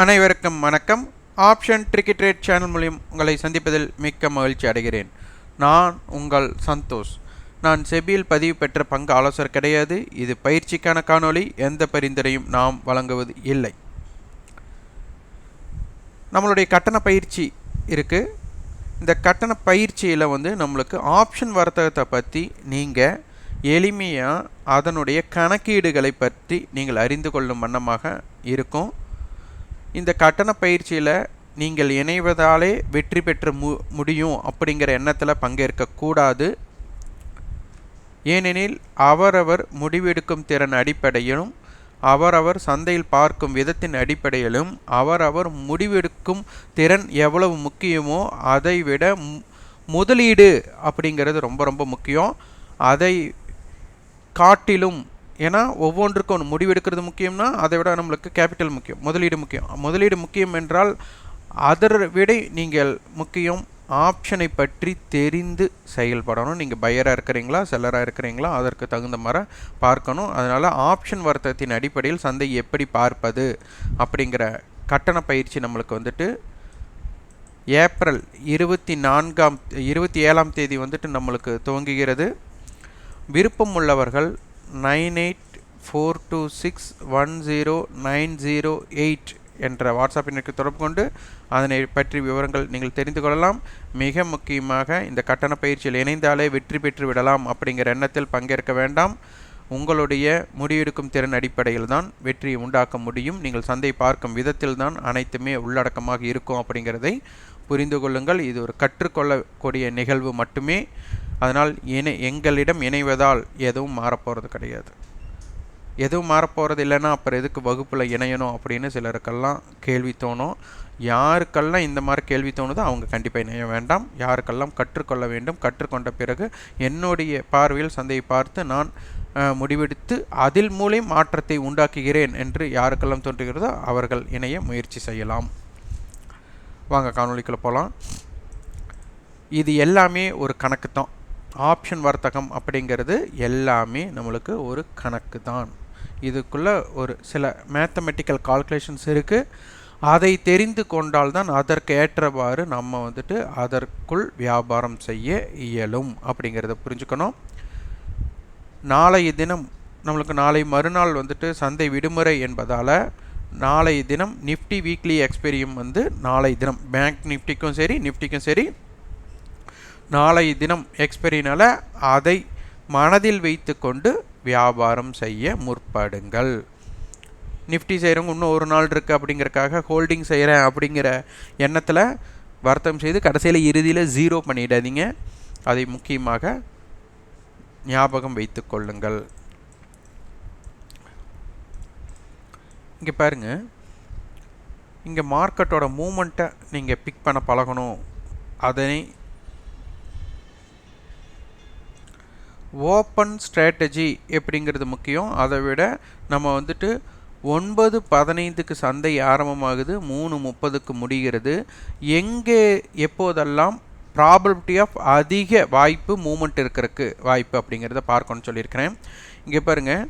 அனைவருக்கும் வணக்கம். Option tricky trade channel மூலியம் உங்களை சந்திப்பதில் மிக்க மகிழ்ச்சி அடைகிறேன். நான் உங்கள் சந்தோஷ். நான் செபியில் பதிவு பெற்ற பங்கு ஆலோசகர் கிடையாது. இது பயிற்சிக்கான காணொளி. எந்த பரிந்துரையும் நாம் வழங்குவது இல்லை. நம்மளுடைய கட்டண பயிற்சி இருக்குது இந்த கட்டண பயிற்சியில் வந்து நம்மளுக்கு ஆப்ஷன் வர்த்தகத்தை பற்றி நீங்கள் எளிமையாக அதனுடைய கணக்கீடுகளை பற்றி நீங்கள் அறிந்து கொள்ளும் வண்ணமாக இருக்கும். இந்த கட்டண பயிற்சியில் நீங்கள் இணைவதாலே வெற்றி பெற்ற மு முடியும் அப்படிங்கிற எண்ணத்தில் பங்கேற்கக்கூடாது ஏனெனில் அவரவர் முடிவெடுக்கும் திறன் அடிப்படையிலும் அவரவர் சந்தையில் பார்க்கும் விதத்தின் அடிப்படையிலும் அவரவர் முடிவெடுக்கும் திறன் எவ்வளவு முக்கியமோ அதை விட முதலீடு அப்படிங்கிறது ரொம்ப ரொம்ப முக்கியம். அதை காட்டிலும் ஏன்னா ஒவ்வொன்றுக்கும் ஒன்று முடிவெடுக்கிறது முக்கியம்னா அதை விட நம்மளுக்கு கேபிட்டல் முக்கியம் முதலீடு முக்கியம். முதலீடு முக்கியம் என்றால் அதரை விட நீங்கள் முக்கியம் ஆப்ஷனை பற்றி தெரிந்து செயல்படணும். நீங்கள் பையராக இருக்கிறீங்களா செல்லராக இருக்கிறீங்களா அதற்கு தகுந்த மாதிரி பார்க்கணும். அதனால் ஆப்ஷன் வர்த்தகத்தின் அடிப்படையில் சந்தை எப்படி பார்ப்பது அப்படிங்கிற கட்டண பயிற்சி நம்மளுக்கு வந்துட்டு ஏப்ரல் இருபத்தி நான்காம் இருபத்தி ஏழாம் தேதி வந்துட்டு நம்மளுக்கு துவங்குகிறது. விருப்பம் உள்ளவர்கள் nine eight four two six one zero nine zero eight என்ற வாட்ஸ்அப் எண்ணுக்கு தொடர்பு கொண்டு அதனை பற்றி விவரங்கள் நீங்கள் தெரிந்து கொள்ளலாம். மிக முக்கியமாக இந்த கட்டண பயிற்சியில் இணைந்தாலே வெற்றி பெற்று விடலாம் அப்படிங்கிற எண்ணத்தில் பங்கேற்க வேண்டாம். உங்களுடைய முடிவெடுக்கும் திறன் அடிப்படையில் தான் வெற்றியை உண்டாக்க முடியும். நீங்கள் சந்தை பார்க்கும் விதத்தில் தான் அனைத்துமே உள்ளடக்கமாக இருக்கும் அப்படிங்கிறதை புரிந்து கொள்ளுங்கள். இது ஒரு கற்றுக்கொள்ளக்கூடிய நிகழ்வு மட்டுமே. அதனால் இணை எங்களிடம் இணைவதால் எதுவும் மாறப்போகிறது கிடையாது. எதுவும் மாறப்போகிறது இல்லைன்னா அப்புறம் எதுக்கு வகுப்பில் இணையணும் அப்படின்னு சிலருக்கெல்லாம் கேள்வி தோணும். யாருக்கெல்லாம் இந்த மாதிரி கேள்வி தோணுதோ அவங்க கண்டிப்பாக இணைய வேண்டாம். யாருக்கெல்லாம் கற்றுக்கொள்ள வேண்டும் கற்றுக்கொண்ட பிறகு என்னுடைய பார்வையில் சந்தையை பார்த்து நான் முடிவெடுத்து அதில் மூலம் மாற்றத்தை உண்டாக்குகிறேன் என்று யாருக்கெல்லாம் தோன்றுகிறதோ அவர்கள் இணைய முயற்சி செய்யலாம். வாங்க காணொலிக்குள்ளே போகலாம் இது எல்லாமே ஒரு கணக்கு தான் ஆப்ஷன் வர்த்தகம் அப்படிங்கிறது எல்லாமே நம்மளுக்கு ஒரு கணக்கு தான். இதுக்குள்ளே ஒரு சில மேத்தமெட்டிக்கல் கால்குலேஷன்ஸ் இருக்குது அதை தெரிந்து கொண்டால் தான் அதற்கு ஏற்றவாறு நம்ம வந்துட்டு அதற்குள் வியாபாரம் செய்ய இயலும் அப்படிங்கிறத புரிஞ்சுக்கணும். நாளைய தினம் நம்மளுக்கு நாளை மறுநாள் வந்துட்டு சந்தை விடுமுறை என்பதால் நாளை தினம் நிஃப்டி வீக்லி எக்ஸ்பீரியம் வந்து நாளை தினம். பேங்க் நிஃப்டிக்கும் சரி நிஃப்டிக்கும் சரி நாளை தினம் எக்ஸ்பெரினால் அதை மனதில் வைத்து கொண்டு வியாபாரம் செய்ய முற்படுங்கள். நிஃப்டி செய்கிறவங்க இன்னும் ஒரு நாள் இருக்குது அப்படிங்கிறக்காக ஹோல்டிங் செய்கிறேன் அப்படிங்கிற எண்ணத்தில் வர்த்தகம் செய்து கடைசியில் இறுதியில் ஜீரோ பண்ணிடாதீங்க. அதை முக்கியமாக ஞாபகம் வைத்து கொள்ளுங்கள். இங்கே பாருங்கள் இங்கே மார்க்கெட்டோட மூமெண்ட்டை நீங்கள் பிக் பண்ண பழகணும். அதனை ஓப்பன் ஸ்ட்ராட்டஜி எப்படிங்கிறது முக்கியம். அதை விட நம்ம வந்துட்டு ஒன்பது பதினைந்துக்கு சந்தை ஆரம்பமாகுது மூணு முப்பதுக்கு முடிகிறது. எங்கே எப்போதெல்லாம் ப்ராபபிலிட்டி ஆஃப் அதிக வாய்ப்பு மூமெண்ட் இருக்கிறதுக்கு வாய்ப்பு அப்படிங்கிறத பார்க்கணும்னு சொல்லியிருக்கிறேன். இங்கே பாருங்கள்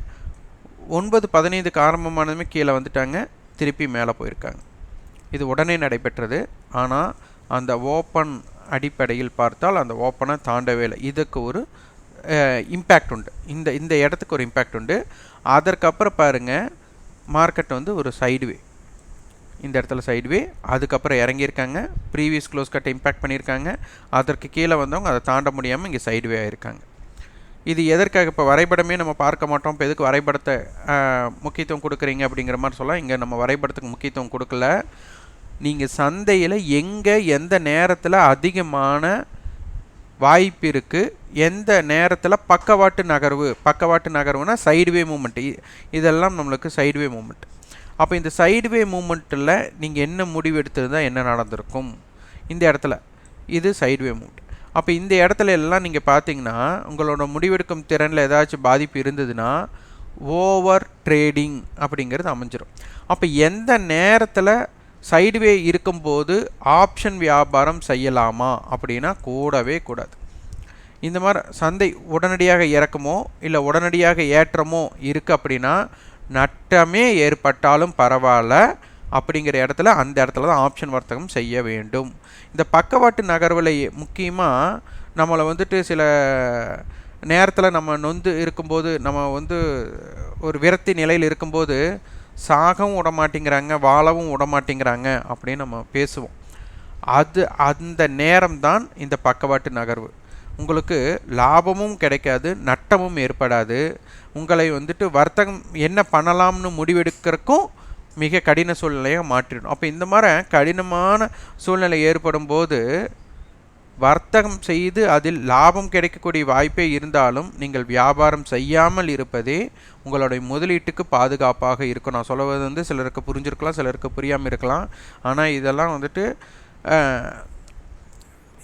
ஒன்பது பதினைந்துக்கு ஆரம்பமானதுமே கீழே வந்துட்டாங்க திருப்பி மேலே போயிருக்காங்க. இது உடனே நடைபெற்றது. ஆனால் அந்த ஓப்பன் அடிப்படையில் பார்த்தால் அந்த ஓப்பனை தாண்டவே இல்லை. இதுக்கு ஒரு இம்பேக்ட் உண்டு. இந்த இந்த இடத்துக்கு ஒரு இம்பேக்ட் உண்டு. அதற்கப்புறம் பாருங்கள் மார்க்கெட் வந்து ஒரு சைடுவே இந்த இடத்துல சைடுவே அதுக்கப்புறம் இறங்கியிருக்காங்க. ப்ரீவியஸ் க்ளோஸ் கட்டை இம்பேக்ட் பண்ணியிருக்காங்க. அதற்கு கீழே வந்தவங்க அதை தாண்ட முடியாமல் இங்கே சைடுவே ஆகிருக்காங்க இது எதற்காக இப்போ வரைபடமே நம்ம பார்க்க மாட்டோம். இப்போ எதுக்கு வரைபடத்தை முக்கியத்துவம் கொடுக்குறீங்க அப்படிங்கிற மாதிரி சொல்லலாம். இங்கே நம்ம வரைபடத்துக்கு முக்கியத்துவம் கொடுக்கல. நீங்கள் சந்தையில் எங்கே எந்த நேரத்தில் அதிகமான வாய்ப்பு இருக்குது எந்த நேரத்தில் பக்கவாட்டு நகர்வு பக்கவாட்டு நகர்வுனா சைடுவே மூமெண்ட் இதெல்லாம் நம்மளுக்கு சைடுவே மூமெண்ட் அப்போ இந்த சைடுவே மூமெண்ட்டில் நீங்கள் என்ன முடிவு எடுத்திருந்தால் என்ன நடந்திருக்கும்? இந்த இடத்துல. இது சைடுவே மூமெண்ட் அப்போ இந்த இடத்துல எல்லாம் நீங்கள் பார்த்தீங்கன்னா உங்களோட முடிவெடுக்கும் திறனில் ஏதாச்சும் பாதிப்பு இருந்ததுன்னா ஓவர் ட்ரேடிங் அப்படிங்கிறது அமைஞ்சிடும் அப்போ எந்த நேரத்தில் சைடுவே இருக்கும்போது ஆப்ஷன் வியாபாரம் செய்யலாமா அப்படின்னா கூடவே கூடாது. இந்த மாதிரி சந்தை உடனடியாக இறக்கமோ இல்லை உடனடியாக ஏற்றமோ இருக்குது அப்படின்னா நட்டமே ஏற்பட்டாலும் பரவாயில்ல அப்படிங்கிற இடத்துல அந்த இடத்துல தான் ஆப்ஷன் வர்த்தகம் செய்ய வேண்டும். இந்த பக்கவாட்டு நகர்வில் முக்கியமாக நம்மளை வந்துட்டு சில நேரத்தில் நம்ம நொந்து இருக்கும்போது நம்ம வந்து ஒரு விரக்தி நிலையில் இருக்கும்போது சாகவும் விட மாட்டேங்கிறாங்க வாழவும் விட மாட்டேங்கிறாங்க அப்படின்னு நம்ம பேசுவோம். அது அந்த நேரம் தான் இந்த பக்கவாட்டு நகர்வு. உங்களுக்கு லாபமும் கிடைக்காது நட்டமும் ஏற்படாது. உங்களை வந்துட்டு வர்த்தகம் என்ன பண்ணலாம்னு முடிவெடுக்கிறக்கும் மிக கடின சூழ்நிலையாக மாற்றிடும். அப்போ இந்த மாதிரி கடினமான சூழ்நிலை ஏற்படும் போது வர்த்தகம் செய்து அதில் லாபம் கிடைக்கக்கூடிய வாய்ப்பே இருந்தாலும் நீங்கள் வியாபாரம் செய்யாமல் இருப்பதே உங்களுடைய முதலீட்டுக்கு பாதுகாப்பாக இருக்கும். நான் சொல்லுவது வந்து சிலருக்கு புரிஞ்சிருக்கலாம் சிலருக்கு புரியாமல் இருக்கலாம். ஆனால் இதெல்லாம் வந்துட்டு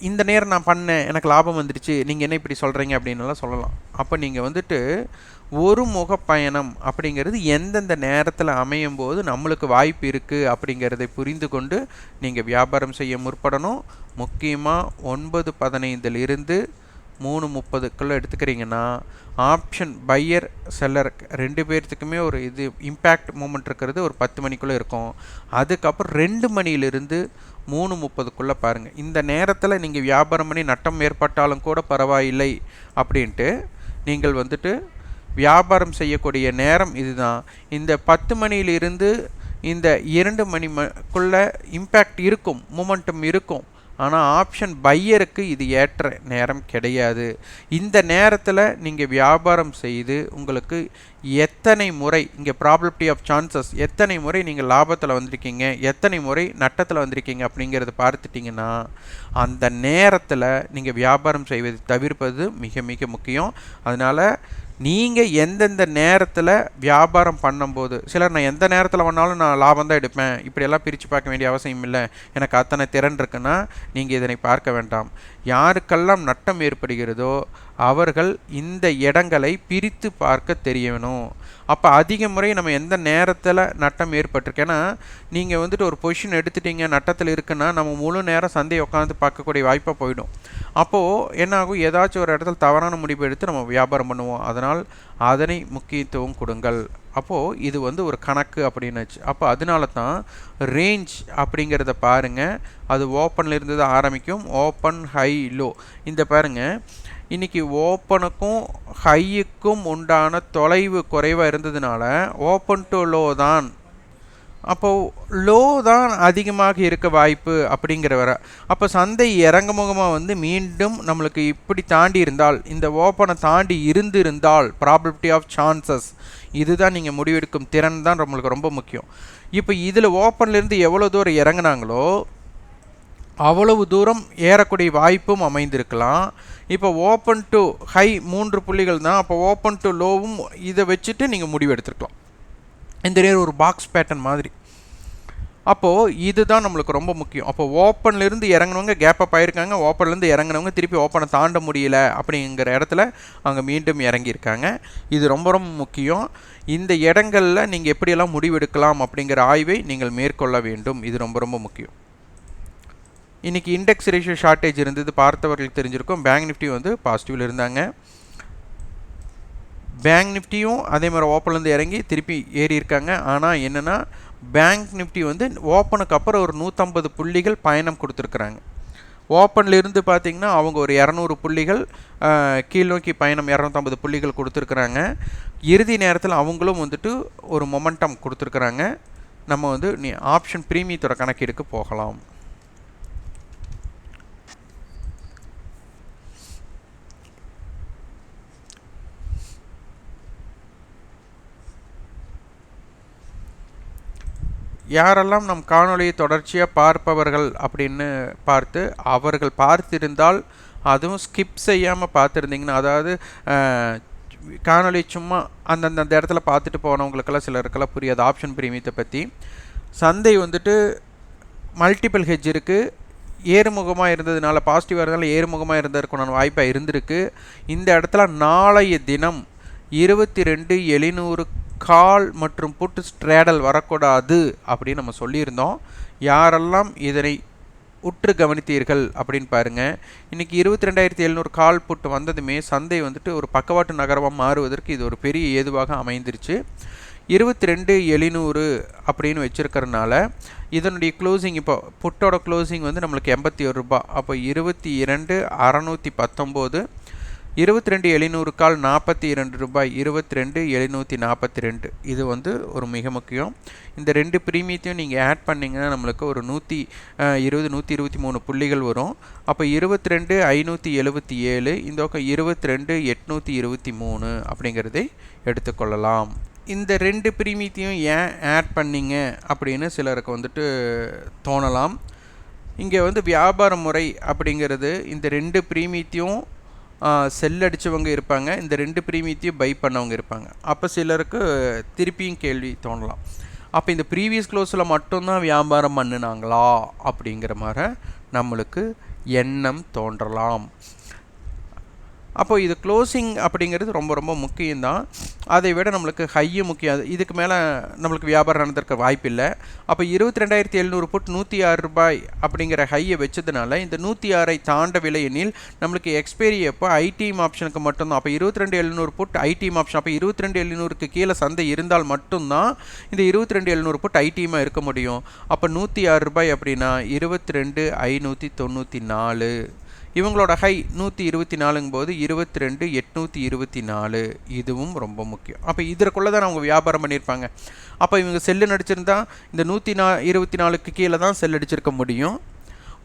இந்த நேரம் நான் பண்ணேன் எனக்கு லாபம் வந்துடுச்சு நீங்கள் என்ன இப்படி சொல்கிறீங்க அப்படின்னுலாம் சொல்லலாம். அப்போ நீங்கள் வந்துட்டு ஒரு முக பயணம் அப்படிங்கிறது எந்தெந்த நேரத்தில் அமையும் போது நம்மளுக்கு வாய்ப்பு இருக்குது அப்படிங்கிறதை புரிந்து கொண்டு நீங்கள் வியாபாரம் செய்ய முற்படணும். முக்கியமாக ஒன்பது பதினைந்திலிருந்து மூணு முப்பதுக்குள்ளே எடுத்துக்கிறீங்கன்னா ஆப்ஷன் பையர் செல்லர் ரெண்டு பேர்த்துக்குமே ஒரு இது இம்பேக்ட் மூமெண்ட் இருக்கிறது. ஒரு பத்து மணிக்குள்ளே இருக்கும். அதுக்கப்புறம் ரெண்டு மணியிலிருந்து மூணு முப்பதுக்குள்ளே பாருங்கள் இந்த நேரத்தில் நீங்கள் வியாபாரம் பண்ணி நட்டம் ஏற்பட்டாலும் கூட பரவாயில்லை அப்படின்ட்டு நீங்கள் வந்துட்டு வியாபாரம் செய்யக்கூடிய நேரம் இதுதான். இந்த பத்து மணியிலிருந்து இந்த இரண்டு மணிக்குள்ள இம்பேக்ட் இருக்கும் மூமெண்டம் இருக்கும். ஆனால் ஆப்ஷன் பையருக்கு இது ஏற்ற நேரம் கிடையாது. இந்த நேரத்தில் நீங்கள் வியாபாரம் செய்து உங்களுக்கு எத்தனை முறை இங்கே ப்ராபபிலிட்டி ஆஃப் சான்சஸ் எத்தனை முறை நீங்கள் லாபத்தில் வந்திருக்கீங்க எத்தனை முறை நட்டத்தில் வந்திருக்கீங்க அப்படிங்கிறத பார்த்துட்டிங்கன்னா அந்த நேரத்தில் நீங்கள் வியாபாரம் செய்வதை தவிர்ப்பது மிக மிக முக்கியம். அதனால் நீங்கள் எந்தெந்த நேரத்தில் வியாபாரம் பண்ணும்போது சிலர் நான் எந்த நேரத்தில் வேணாலும் நான் லாபம் தான் எடுப்பேன் இப்படியெல்லாம் பிரித்து பார்க்க வேண்டிய அவசியம் இல்லை எனக்கு அத்தனை திறன் இருக்குன்னா நீங்கள் இதனை பார்க்க வேண்டாம். யாருக்கெல்லாம் நட்டம் ஏற்படுகிறதோ அவர்கள் இந்த இடங்களை பிரித்து பார்க்க தெரியணும். அப்போ அதிக முறை நம்ம எந்த நேரத்தில் நட்டம் ஏற்பட்டிருக்கு? ஏன்னா நீங்கள் வந்துட்டு ஒரு பொசிஷன் எடுத்துட்டீங்க நட்டத்தில் இருக்குன்னா நம்ம முழு நேரம் சந்தையை உட்காந்து பார்க்கக்கூடிய வாய்ப்பாக போயிடும். அப்போது என்ன ஆகும் ஏதாச்சும் ஒரு இடத்துல தவறான முடிவு எடுத்து நம்ம வியாபாரம் பண்ணுவோம். அதனால் அதனை முக்கியத்துவம் கொடுங்கள். அப்போது இது வந்து ஒரு கணக்கு அப்படின்னுச்சு. அப்போ அதனால தான் ரேஞ்ச் அப்படிங்கிறத பாருங்கள் அது ஓப்பனில் இருந்து தான் ஆரம்பிக்கும். ஓப்பன் ஹை லோ இந்த பாருங்கள் இன்றைக்கி ஓப்பனுக்கும் ஹையுக்கும் உண்டான தொலைவு குறைவாக இருந்ததுனால ஓப்பன் டு லோ தான். அப்போது லோ தான் அதிகமாக இருக்க வாய்ப்பு அப்படிங்கிற வர அப்போ சந்தை இறங்குமுகமாக வந்து மீண்டும் நம்மளுக்கு இப்படி தாண்டி இருந்தால் இந்த ஓப்பனை தாண்டி இருந்திருந்தால் ப்ராபபிலிட்டி ஆஃப் சான்சஸ் இதுதான் நீங்கள் முடிவெடுக்கும் திறன் தான் நம்மளுக்கு ரொம்ப முக்கியம். இப்போ இதில் ஓப்பன்லேருந்து எவ்வளோ தூரம் இறங்குனாங்களோ அவ்வளவு தூரம் ஏறக்கூடிய வாய்ப்பும் அமைந்திருக்கலாம். இப்போ ஓப்பன் டு ஹை மூன்று புள்ளிகள் தான் அப்போ ஓப்பன் டு லோவும் இதை வச்சுட்டு நீங்கள் முடிவு எடுத்துருக்கலாம். இந்த நேரம் ஒரு பாக்ஸ் பேட்டர்ன் மாதிரி. அப்போது இதுதான் நம்மளுக்கு ரொம்ப முக்கியம். அப்போ ஓப்பன்லேருந்து இறங்கினவங்க கேப் அப் ஆயிருக்காங்க. ஓப்பன்லேருந்து இறங்கினவங்க திருப்பி ஓப்பனை தாண்ட முடியல அப்படிங்கிற இடத்துல அங்கே மீண்டும் இறங்கியிருக்காங்க. இது ரொம்ப ரொம்ப முக்கியம். இந்த இடங்களில் நீங்கள் எப்படியெல்லாம் முடிவெடுக்கலாம் அப்படிங்கிற ஆய்வை நீங்கள் மேற்கொள்ள வேண்டும். இது ரொம்ப ரொம்ப முக்கியம். இன்றைக்கி இண்டெக்ஸ் ரேஷியோ ஷார்ட்டேஜ் இருந்தது பார்த்தவர்களுக்கு தெரிஞ்சிருக்கும். பேங்க் நிஃப்டி வந்து பாசிட்டிவில் இருந்தாங்க. பேங்க் நிஃப்டியும் அதே மாதிரி ஓப்பன்லேருந்து இறங்கி திருப்பி ஏறி இருக்காங்க. ஆனால் என்னென்னா பேங்க் நிஃப்டி வந்து ஓப்பனுக்கு அப்புறம் ஒரு நூற்றம்பது புள்ளிகள் பயணம் கொடுத்துருக்குறாங்க. ஓப்பன்லேருந்து பார்த்திங்கன்னா அவங்க ஒரு இரநூறு புள்ளிகள் கீழ் நோக்கி பயணம் இரநூத்தம்பது புள்ளிகள் கொடுத்துருக்குறாங்க. இறுதி நேரத்தில் அவங்களும் வந்துட்டு ஒரு மொமெண்டம் கொடுத்துருக்குறாங்க. நம்ம வந்து நீ ஆப்ஷன் ப்ரீமியத்தோட கணக்கீடுக்கு போகலாம். யாரெல்லாம் நம் காணொளியை தொடர்ச்சியாக பார்ப்பவர்கள் அப்படின்னு பார்த்து அவர்கள் பார்த்திருந்தால் அதுவும் ஸ்கிப் செய்யாமல் பார்த்துருந்தீங்கன்னா அதாவது காணொலி சும்மா அந்தந்த அந்த இடத்துல பார்த்துட்டு போனவங்களுக்கெல்லாம் சிலருக்கெல்லாம் புரியாது. ஆப்ஷன் பிரீமியத்தை பற்றி சந்தை வந்துட்டு மல்டிபிள் ஹெஜ் இருக்குது ஏறுமுகமாக இருந்ததுனால பாசிட்டிவாக இருந்தாலும் ஏறுமுகமாக இருந்ததுக்குண்டான வாய்ப்பாக இருந்திருக்கு. இந்த இடத்துல நாளைய தினம் இருபத்தி ரெண்டு எழுநூறு கால் மற்றும் புட்டு ஸ்ட்ரேடல் வரக்கூடாது அப்படின்னு நம்ம சொல்லியிருந்தோம். யாரெல்லாம் இதனை உற்று கவனித்தீர்கள் அப்படின்னு பாருங்கள் இன்றைக்கி இருபத்தி ரெண்டாயிரத்தி எழுநூறு கால் புட்டு வந்ததுமே சந்தை வந்துட்டு ஒரு பக்கவாட்டு நகரமாக மாறுவதற்கு இது ஒரு பெரிய ஏதுவாக அமைந்துருச்சு. இருபத்தி ரெண்டு எழுநூறு அப்படின்னு வச்சுருக்கறனால இதனுடைய க்ளோசிங் இப்போ புட்டோட க்ளோசிங் வந்து நம்மளுக்கு எண்பத்தி ஒரு ரூபா அப்போ இருபத்தி இரண்டு அறநூற்றி பத்தொம்போது இருபத்தி ரெண்டு எழுநூறு கால் நாற்பத்தி இரண்டு ரூபாய் இருபத்தி ரெண்டு எழுநூற்றி நாற்பத்தி ரெண்டு இது வந்து ஒரு மிக முக்கியம். இந்த ரெண்டு ப்ரீமியத்தையும் நீங்கள் ஆட் பண்ணிங்கன்னா நம்மளுக்கு ஒரு நூற்றி இருபது நூற்றி இருபத்தி மூணு புள்ளிகள் வரும். அப்போ இருபத்தி ரெண்டு ஐநூற்றி எழுபத்தி ஏழு இந்த பக்கம் இருபத்தி ரெண்டு எட்நூற்றி இருபத்தி மூணு அப்படிங்கிறதை எடுத்துக்கொள்ளலாம் இந்த ரெண்டு ப்ரீமியத்தையும் ஏன் ஆட் பண்ணிங்க அப்படின்னு சிலருக்கு வந்துட்டு தோணலாம். இங்கே வந்து வியாபார முறை அப்படிங்கிறது இந்த ரெண்டு ப்ரீமியத்தையும் செல் அடித்தவங்க இருப்பாங்க. இந்த ரெண்டு ப்ரீமியத்தையும் பை பண்ணவங்க இருப்பாங்க. அப்போ சிலருக்கு திருப்பியும் கேள்வி தோணலாம். அப்போ இந்த ப்ரீவியஸ் க்ளோஸில் மட்டும்தான் வியாபாரம் பண்ணினாங்களா? அப்படிங்கிற மாதிரி நம்மளுக்கு எண்ணம் தோன்றலாம். அப்போ இது க்ளோசிங் அப்படிங்கிறது ரொம்ப ரொம்ப முக்கியம்தான். அதை விட நம்மளுக்கு ஹையும் முக்கியம். இதுக்கு மேலே நம்மளுக்கு வியாபாரம் நடந்திருக்க வாய்ப்பு இல்லை அப்போ இருபத்தி ரெண்டாயிரத்தி எழுநூறு புட் நூற்றி ஆறு ரூபாய் அப்படிங்கிற ஹையை வச்சதுனால இந்த நூற்றி ஆறை தாண்ட விலையெனில் நம்மளுக்கு எக்ஸ்பைரி அப்போ ஐடிஎம் ஆப்ஷனுக்கு மட்டும்தான். அப்போ இருபத்தி ரெண்டு எழுநூறு புட் ஐடிஎம் ஆப்ஷன் அப்போ இருபத்தி ரெண்டு எழுநூறுக்கு கீழே சந்தை இருந்தால் மட்டும்தான் இந்த இருபத்தி ரெண்டு எழுநூறு புட் ஐடிஎம்மாக இருக்க முடியும். அப்போ நூற்றி ஆறு ரூபாய் அப்படின்னா இருபத்தி ரெண்டு ஐநூற்றி தொண்ணூற்றி நாலு. இவங்களோட ஹை நூற்றி இருபத்தி நாலுங்கும்போது இருபத்தி ரெண்டு எட்நூற்றி இருபத்தி நாலு. இதுவும் ரொம்ப முக்கியம். அப்போ இதற்குள்ளே தான் அவங்க வியாபாரம் பண்ணியிருப்பாங்க. அப்போ இவங்க செல்லு நடிச்சிருந்தா இந்த நூற்றி நா இருபத்தி நாலுக்கு கீழே தான் செல் அடிச்சிருக்க முடியும்.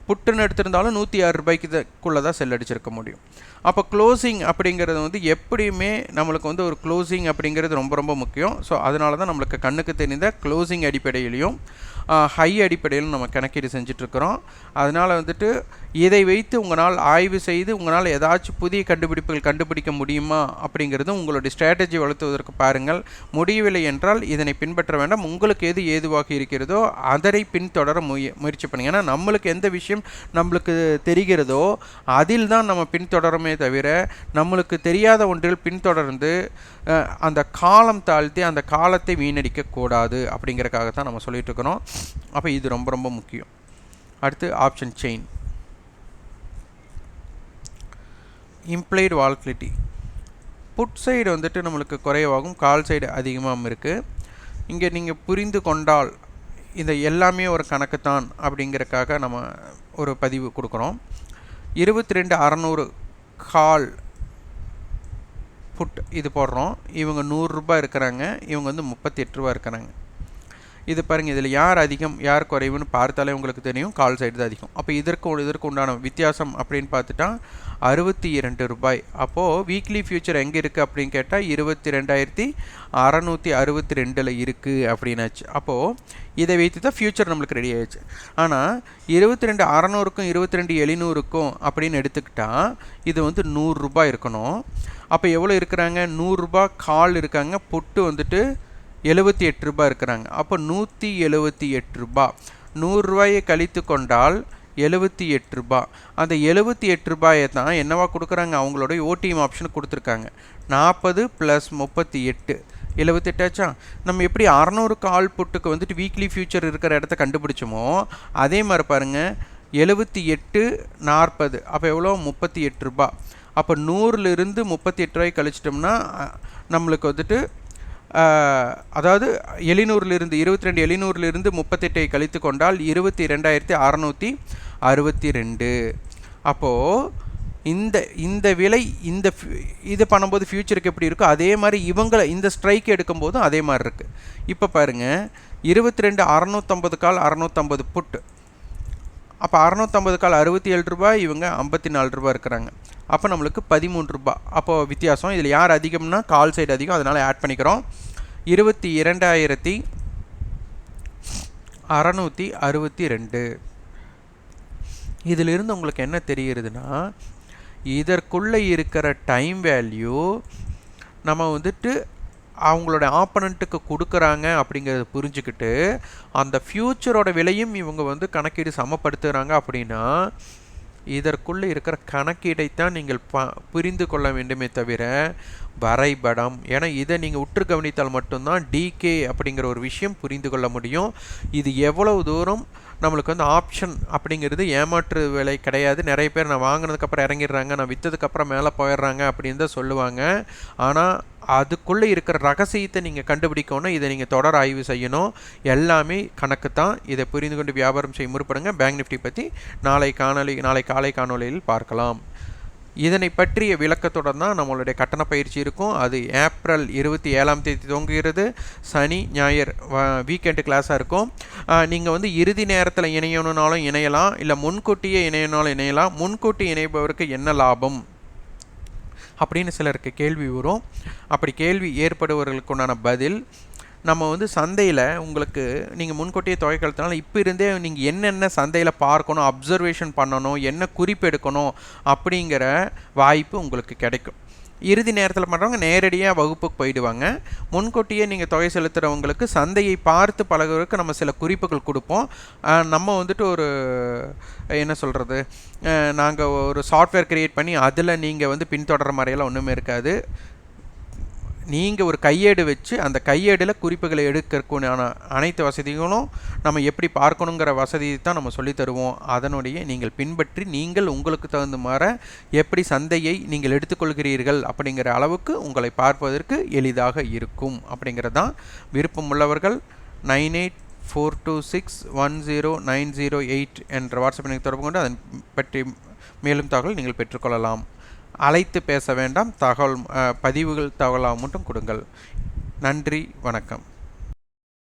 புட்டுன்னு எடுத்திருந்தாலும் நூற்றி ஆறு ரூபாய்க்கு இதுக்குள்ளே தான் செல் அடிச்சிருக்க முடியும். அப்போ க்ளோசிங் அப்படிங்கிறது வந்து எப்படியுமே நம்மளுக்கு வந்து ஒரு க்ளோசிங் அப்படிங்கிறது ரொம்ப ரொம்ப முக்கியம். ஸோ அதனால தான் நம்மளுக்கு கண்ணுக்கு தெரிந்த க்ளோசிங் அடிப்படையிலையும் ஹை அடிப்படையில் நம்ம கணக்கீடு செஞ்சிட்ருக்கிறோம். அதனால் வந்துட்டு இதை வைத்து உங்களால் ஆய்வு செய்து உங்களால் ஏதாச்சும் புதிய கண்டுபிடிப்புகள் கண்டுபிடிக்க முடியுமா அப்படிங்கிறது உங்களுடைய ஸ்ட்ராட்டஜி வளர்த்துவதற்கு பாருங்கள். முடியவில்லை என்றால் இதனை பின்பற்ற வேண்டாம். உங்களுக்கு எது ஏதுவாக இருக்கிறதோ அதனை பின்தொடர முய முயற்சி பண்ணுங்கள் ஏன்னா நம்மளுக்கு எந்த விஷயம் நம்மளுக்கு தெரிகிறதோ அதில் தான் நம்ம பின்தொடரமே தவிர நம்மளுக்கு தெரியாத ஒன்றில் பின்தொடர்ந்து அந்த காலம் தாழ்த்தி அந்த காலத்தை வீணடிக்கக்கூடாது அப்படிங்கிறக்காக தான் நம்ம சொல்லிட்டு இருக்கிறோம் அப்போ இது ரொம்ப ரொம்ப முக்கியம். அடுத்து option chain implied volatility put side வந்துட்டு நம்மளுக்கு குறைவாகும் கால் சைடு அதிகமாகவும் இருக்குது இங்கே நீங்கள் புரிந்து கொண்டால் இந்த எல்லாமே ஒரு கணக்கு தான் அப்படிங்கிறக்காக நம்ம ஒரு பதிவு கொடுக்குறோம். இருபத்தி ரெண்டு அறநூறு கால் புட் இது போடுறோம். இவங்க நூறுரூபா இருக்கிறாங்க இவங்க வந்து முப்பத்தி எட்டு ரூபா இருக்கிறாங்க. இது பாருங்கள் இதில் யார் அதிகம் யார் குறைவுன்னு பார்த்தாலே உங்களுக்கு தெரியும். கால் சைடு தான் அதிகம். அப்போ இதற்கு இதற்கு உண்டான வித்தியாசம் அப்படின்னு பார்த்துட்டா அறுபத்தி இரண்டு ரூபாய். அப்போது வீக்லி ஃபியூச்சர் எங்கே இருக்குது அப்படின்னு கேட்டால் இருபத்தி ரெண்டாயிரத்தி அறநூற்றி அறுபத்தி ரெண்டில் இருக்குது அப்படின்னாச்சு. அப்போது இதை வைத்து தான் ஃப்யூச்சர் நம்மளுக்கு ரெடி ஆயிடுச்சு. ஆனால் இருபத்தி ரெண்டு அறநூறுக்கும் இருபத்தி ரெண்டு எழுநூறுக்கும் அப்படின்னு எடுத்துக்கிட்டால் இது வந்து நூறுரூபா இருக்கணும். அப்போ எவ்வளோ இருக்கிறாங்க? நூறுரூபா கால் இருக்காங்க. பொட்டு வந்துட்டு எழுபத்தி எட்டு ரூபா இருக்கிறாங்க. அப்போ நூற்றி எழுபத்தி எட்டு ரூபா. நூறுரூவாயை கழித்து கொண்டால் எழுபத்தி எட்டு ரூபா. அந்த எழுபத்தி எட்டு ரூபாயை தான் என்னவா கொடுக்குறாங்க? அவங்களோட ஓடிஎம் ஆப்ஷன் கொடுத்துருக்காங்க. நாற்பது ப்ளஸ் முப்பத்தி எட்டு. எழுபத்தெட்டாச்சா நம்ம எப்படி அறநூறு கால் புட்டுக்கு வந்துட்டு வீக்லி ஃபியூச்சர் இருக்கிற இடத்த கண்டுபிடிச்சோமோ அதே மாதிரி பாருங்கள் எழுபத்தி எட்டு நாற்பது. அப்போ எவ்வளோ? முப்பத்தி எட்டு ரூபா. அப்போ நூறுலேருந்து முப்பத்தி எட்டு ரூபாய் கழிச்சிட்டோம்னா நம்மளுக்கு வந்துட்டு அதாவது எழுநூறிலிருந்து இருபத்தி ரெண்டு எழுநூறிலிருந்து முப்பத்தெட்டை கழித்து கொண்டால் இருபத்தி ரெண்டாயிரத்தி அறநூற்றி அறுபத்தி ரெண்டு அப்போது இந்த இந்த விலை இந்த இது பண்ணும்போது ஃப்யூச்சருக்கு எப்படி இருக்கோ அதே மாதிரி இவங்களை இந்த ஸ்ட்ரைக் எடுக்கும்போதும் அதே மாதிரி இருக்குது இப்போ பாருங்கள் இருபத்தி ரெண்டு அறநூற்றம்பது கால் அறநூற்றம்பது புட்டு அப்போ அறநூற்றம்பது கால் அறுபத்தி ஏழு ரூபாய் இவங்க ஐம்பத்தி நாலு ரூபா இருக்கிறாங்க. அப்போ நம்மளுக்கு பதிமூன்று ரூபா. அப்போது வித்தியாசம். இதில் யார் அதிகம்னா கால் சைடு அதிகம். அதனால் ஆட் பண்ணிக்கிறோம். இருபத்தி இரண்டாயிரத்தி அறநூற்றி அறுபத்தி ரெண்டு. இதிலிருந்து உங்களுக்கு என்ன தெரிகிறதுனா இதற்குள்ளே இருக்கிற டைம் வேல்யூ நம்ம வந்துட்டு அவங்களோட ஆப்பனண்ட்டுக்கு கொடுக்குறாங்க அப்படிங்கிறத புரிஞ்சுக்கிட்டு அந்த ஃப்யூச்சரோட விலையும் இவங்க வந்து கணக்கீடு சமப்படுத்துகிறாங்க அப்படின்னா இதற்குள்ளே இருக்கிற கணக்கீடைத்தான் நீங்கள் ப புரிந்து கொள்ள வேண்டுமே தவிர வரைபடம் ஏன்னா இதை நீங்கள் உற்று கவனித்தால் மட்டும்தான் டிகே அப்படிங்கிற ஒரு விஷயம் புரிந்து கொள்ள முடியும். இது எவ்வளவு தூரம் நம்மளுக்கு வந்து ஆப்ஷன் அப்படிங்கிறது ஏமாற்று விலை கிடையாது. நிறைய பேர் நான் வாங்கினதுக்கப்புறம் இறங்கிடுறாங்க. நான் விற்றதுக்கப்புறம் மேலே போயிடுறாங்க அப்படின்னு தான் சொல்லுவாங்க. ஆனால் அதுக்குள்ளே இருக்கிற ரகசியத்தை நீங்கள் கண்டுபிடிக்கணும் இதை நீங்கள் தொடர் ஆய்வு செய்யணும். எல்லாமே கணக்கு தான். இதை புரிந்து கொண்டு வியாபாரம் செய்ய முற்படுங்க. பேங்க் நிஃப்டி பற்றி நாளை காணொலி நாளை காலை காணொலியில் பார்க்கலாம். இதனை பற்றிய விளக்கத்துடன் தான் நம்மளுடைய கட்டண பயிற்சி இருக்கும். அது ஏப்ரல் இருபத்தி ஏழாம் தேதி துவங்குகிறது. சனி ஞாயிறு வீக்கெண்டு கிளாஸாக இருக்கும். நீங்கள் வந்து இறுதி நேரத்தில் இணையணுனாலும் இணையலாம். இல்லை முன்கூட்டியே இணையனாலும் இணையலாம். முன்கூட்டி இணைபவருக்கு என்ன லாபம்? அப்படின்னு சிலருக்கு கேள்வி வரும். அப்படி கேள்வி ஏற்படுவர்களுக்கு உண்டான பதில் நம்ம வந்து சந்தையில் உங்களுக்கு நீங்கள் முன்கூட்டியே தொகை கழுத்தினால இப்போ இருந்தே நீங்கள் என்னென்ன சந்தையில் பார்க்கணும் அப்சர்வேஷன் பண்ணணும் என்ன குறிப்பெடுக்கணும் அப்படிங்கிற வாய்ப்பு உங்களுக்கு கிடைக்கும். இறுதி நேரத்தில் பண்ணுறவங்க நேரடியாக வகுப்புக்கு போயிடுவாங்க. முன்கூட்டியே நீங்கள் தொகை செலுத்துகிறவங்களுக்கு சந்தையை பார்த்து பழகுறதுக்கு நம்ம சில குறிப்புகள் கொடுப்போம். நம்ம வந்துட்டு ஒரு என்ன சொல்கிறது நாங்கள் ஒரு சாஃப்ட்வேர் க்ரியேட் பண்ணி அதில் நீங்கள் வந்து பின்தொடர மாதிரியெல்லாம் ஒன்றுமே இருக்காது. நீங்கள் ஒரு கையேடு வச்சு அந்த கையேடில் குறிப்புகளை எடுக்கிறதுக்கான அனைத்து வசதிகளும் நம்ம எப்படி பார்க்கணுங்கிற வசதியை தான் நம்ம சொல்லித்தருவோம் அதனுடைய நீங்கள் பின்பற்றி நீங்கள் உங்களுக்கு தகுந்த மாதிரி எப்படி சந்தையை நீங்கள் எடுத்துக்கொள்கிறீர்கள் அப்படிங்கிற அளவுக்கு உங்களை பார்ப்பதற்கு எளிதாக இருக்கும் அப்படிங்கிறது தான் விருப்பம் உள்ளவர்கள் nine eight four two six one zero nine zero eight என்ற வாட்ஸ்அப் எனக்கு தொடர்பு கொண்டு அதன் பற்றி மேலும் தகவல் நீங்கள் பெற்றுக்கொள்ளலாம். அழைத்து பேச வேண்டாம். தகவல் பதிவுகள் தகவலாக மட்டும் கொடுங்கள். நன்றி வணக்கம்.